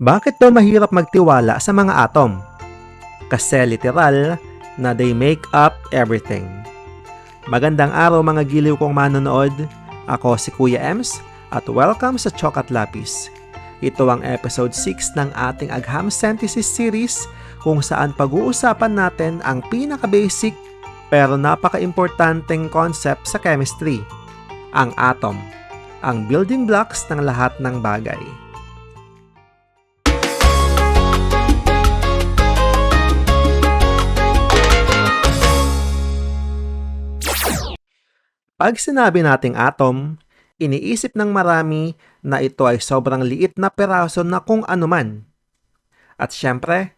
Bakit daw mahirap magtiwala sa mga atom? Kasi literal na they make up everything. Magandang araw mga giliw kong manonood. Ako si Kuya Ems at welcome sa Chokat Lapis. Ito ang episode 6 ng ating Agham Synthesis series kung saan pag-uusapan natin ang pinaka-basic pero napaka-importanteng concept sa chemistry, ang atom, ang building blocks ng lahat ng bagay. Pag sinabi nating atom, iniisip ng marami na ito ay sobrang liit na peraso na kung anuman. At syempre,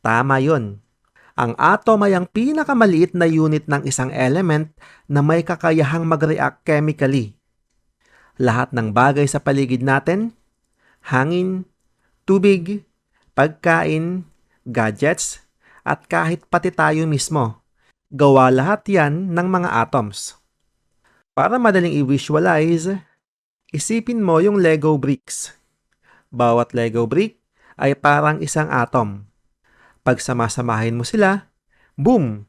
tama yun. Ang atom ay ang pinakamaliit na unit ng isang element na may kakayahang mag-react chemically. Lahat ng bagay sa paligid natin, hangin, tubig, pagkain, gadgets, at kahit pati tayo mismo, gawa lahat yan ng mga atoms. Para madaling i-visualize, isipin mo yung Lego bricks. Bawat Lego brick ay parang isang atom. Pag samasamahin mo sila, boom!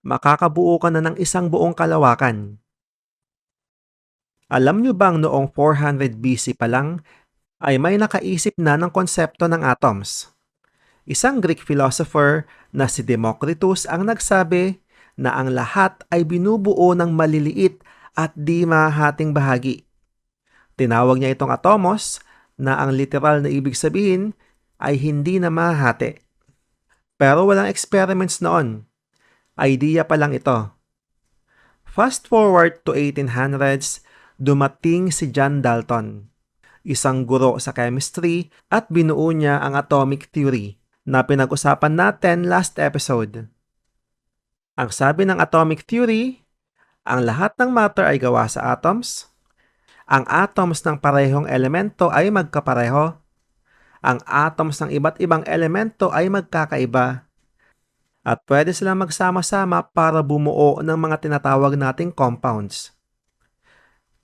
Makakabuo ka na ng isang buong kalawakan. Alam nyo bang noong 400 BC pa lang ay may nakaisip na ng konsepto ng atoms? Isang Greek philosopher na si Democritus ang nagsabi na ang lahat ay binubuo ng maliliit at di mahahating bahagi. Tinawag niya itong atomos na ang literal na ibig sabihin ay hindi na mahahati. Pero walang experiments noon. Idea pa lang ito. Fast forward to 1800s, dumating si John Dalton, isang guro sa chemistry at binuo niya ang atomic theory na pinag-usapan natin last episode. Ang sabi ng atomic theory, ang lahat ng matter ay gawa sa atoms. Ang atoms ng parehong elemento ay magkapareho. Ang atoms ng iba't ibang elemento ay magkakaiba. At pwede silang magsama-sama para bumuo ng mga tinatawag nating compounds.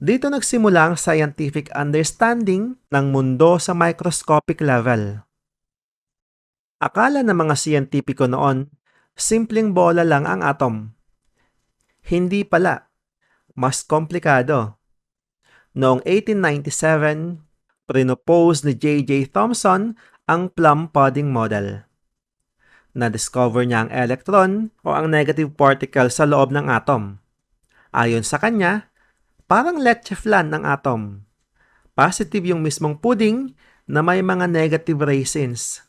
Dito nagsimula ang scientific understanding ng mundo sa microscopic level. Akala ng mga siyentipiko noon, simpleng bola lang ang atom. Hindi pala. Mas komplikado. Noong 1897, prinopose ni J.J. Thomson ang plum pudding model. Na-discover niya ang electron o ang negative particle sa loob ng atom. Ayon sa kanya, parang leche flan ng atom. Positive yung mismong pudding na may mga negative raisins.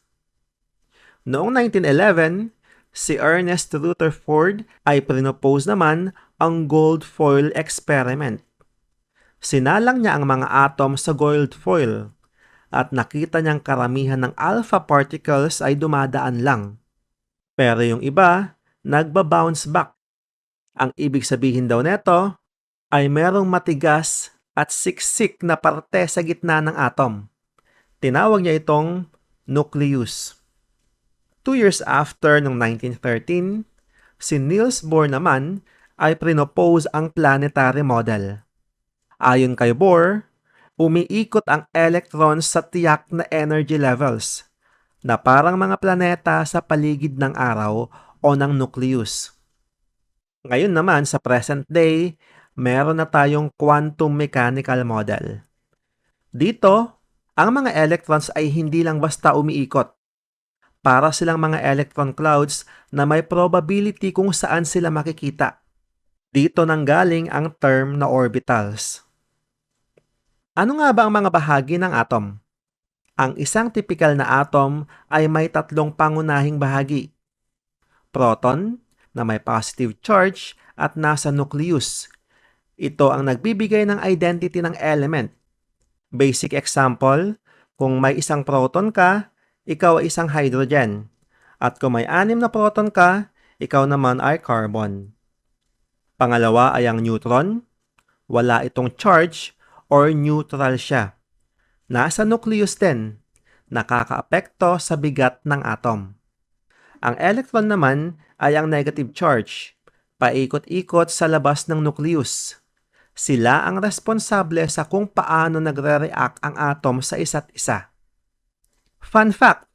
Noong 1911, si Ernest Rutherford ay prinopose naman ang gold foil experiment. Sinalang niya ang mga atom sa gold foil at nakita niyang karamihan ng alpha particles ay dumadaan lang. Pero yung iba, nagba-bounce back. Ang ibig sabihin daw neto ay merong matigas at siksik na parte sa gitna ng atom. Tinawag niya itong nucleus. Two years after, noong 1913, si Niels Bohr naman ay prinopose ang planetary model. Ayon kay Bohr, umiikot ang electrons sa tiyak na energy levels na parang mga planeta sa paligid ng araw o ng nucleus. Ngayon naman sa present day, meron na tayong quantum mechanical model. Dito, ang mga electrons ay hindi lang basta umiikot. Para silang mga electron clouds na may probability kung saan sila makikita. Dito nanggaling ang term na orbitals. Ano nga ba ang mga bahagi ng atom? Ang isang typical na atom ay may tatlong pangunahing bahagi. Proton, na may positive charge at nasa nucleus. Ito ang nagbibigay ng identity ng element. Basic example, kung may isang proton ka, ikaw ay isang hydrogen. At kung may anim na proton ka, ikaw naman ay carbon. Pangalawa ay ang neutron. Wala itong charge or neutral siya. Nasa nucleus din, nakakaapekto sa bigat ng atom. Ang electron naman ay ang negative charge, paikot-ikot sa labas ng nucleus. Sila ang responsable sa kung paano nagre-react ang atom sa isa't isa. Fun fact,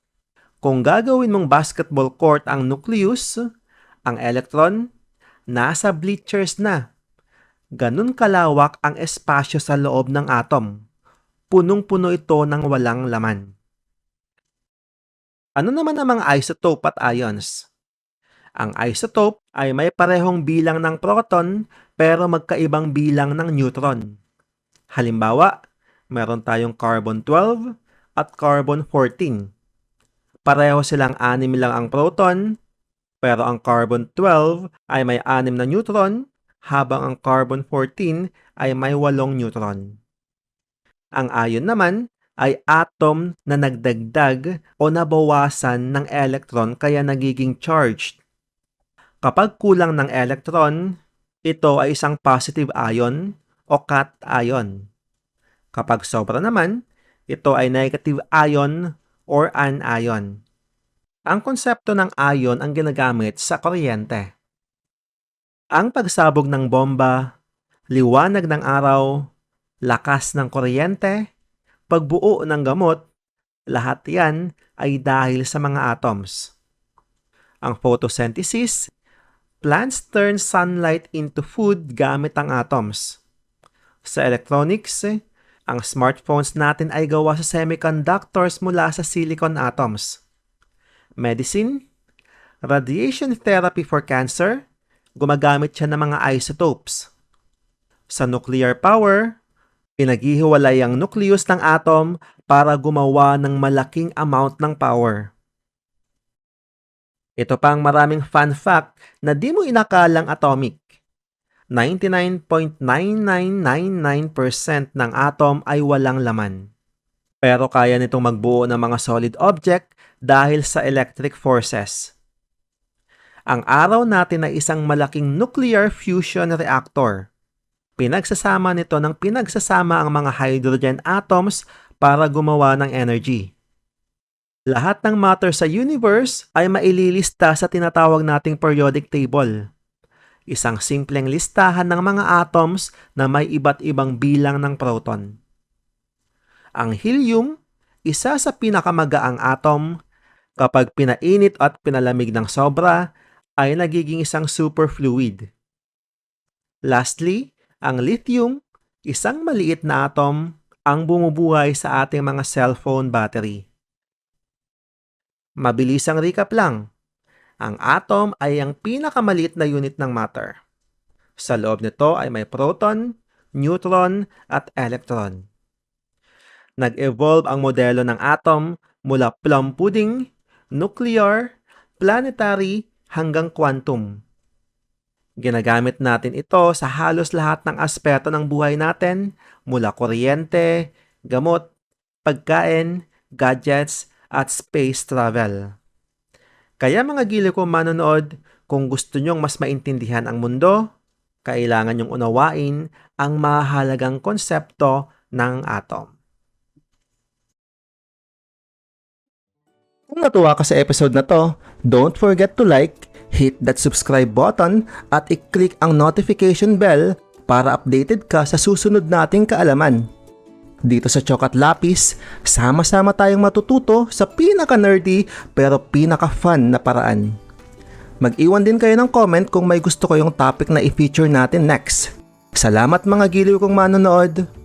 kung gagawin mong basketball court ang nucleus, ang electron, nasa bleachers na. Ganun kalawak ang espasyo sa loob ng atom. Punong-puno ito ng walang laman. Ano naman ang mga isotope at ions? Ang isotope ay may parehong bilang ng proton pero magkaibang bilang ng neutron. Halimbawa, meron tayong carbon 12 at carbon 14. Pareho silang anim lang ang proton, pero ang carbon 12 ay may anim na neutron, habang ang carbon 14 ay may walong neutron. Ang ion naman ay atom na nagdagdag o nabawasan ng electron kaya nagiging charged. Kapag kulang ng electron, ito ay isang positive ion o cation. Kapag sobra naman, ito ay negative ion or anion. Ang konsepto ng ion ang ginagamit sa kuryente. Ang pagsabog ng bomba, liwanag ng araw, lakas ng kuryente, pagbuo ng gamot, lahat yan ay dahil sa mga atoms. Ang photosynthesis, plants turn sunlight into food gamit ang atoms. Sa electronics, ang smartphones natin ay gawa sa semiconductors mula sa silicon atoms. Medicine, radiation therapy for cancer, gumagamit siya ng mga isotopes. Sa nuclear power, pinaghihiwalay ang nucleus ng atom para gumawa ng malaking amount ng power. Ito pa ang maraming fun fact na di mo inakalang atomic. 99.9999% ng atom ay walang laman. Pero kaya nitong magbuo ng mga solid object dahil sa electric forces. Ang araw natin ay isang malaking nuclear fusion reactor. Pinagsasama nito ng pinagsasama ang mga hydrogen atoms para gumawa ng energy. Lahat ng matter sa universe ay maililista sa tinatawag nating periodic table isang simpleng listahan ng mga atoms na may iba't ibang bilang ng proton. Ang helium, isa sa pinakamagaang atom, kapag pinainit at pinalamig ng sobra, ay nagiging isang superfluid. Lastly, ang lithium, isang maliit na atom, ang bumubuhay sa ating mga cellphone battery. Mabilisang recap lang. Ang atom ay ang pinakamaliit na unit ng matter. Sa loob nito ay may proton, neutron, at electron. Nag-evolve ang modelo ng atom mula plum pudding, nuclear, planetary, hanggang quantum. Ginagamit natin ito sa halos lahat ng aspeto ng buhay natin mula kuryente, gamot, pagkain, gadgets, at space travel. Kaya mga gili ko manonood, kung gusto nyong mas maintindihan ang mundo, kailangan nyong unawain ang mahalagang konsepto ng atom. Kung natuwa ka sa episode na to, don't forget to like, hit that subscribe button at i-click ang notification bell para updated ka sa susunod nating kaalaman. Dito sa Chokat Lapis, sama-sama tayong matututo sa pinaka-nerdy pero pinaka-fun na paraan. Mag-iwan din kayo ng comment kung may gusto kayong topic na i-feature natin next. Salamat mga giliw kong manonood!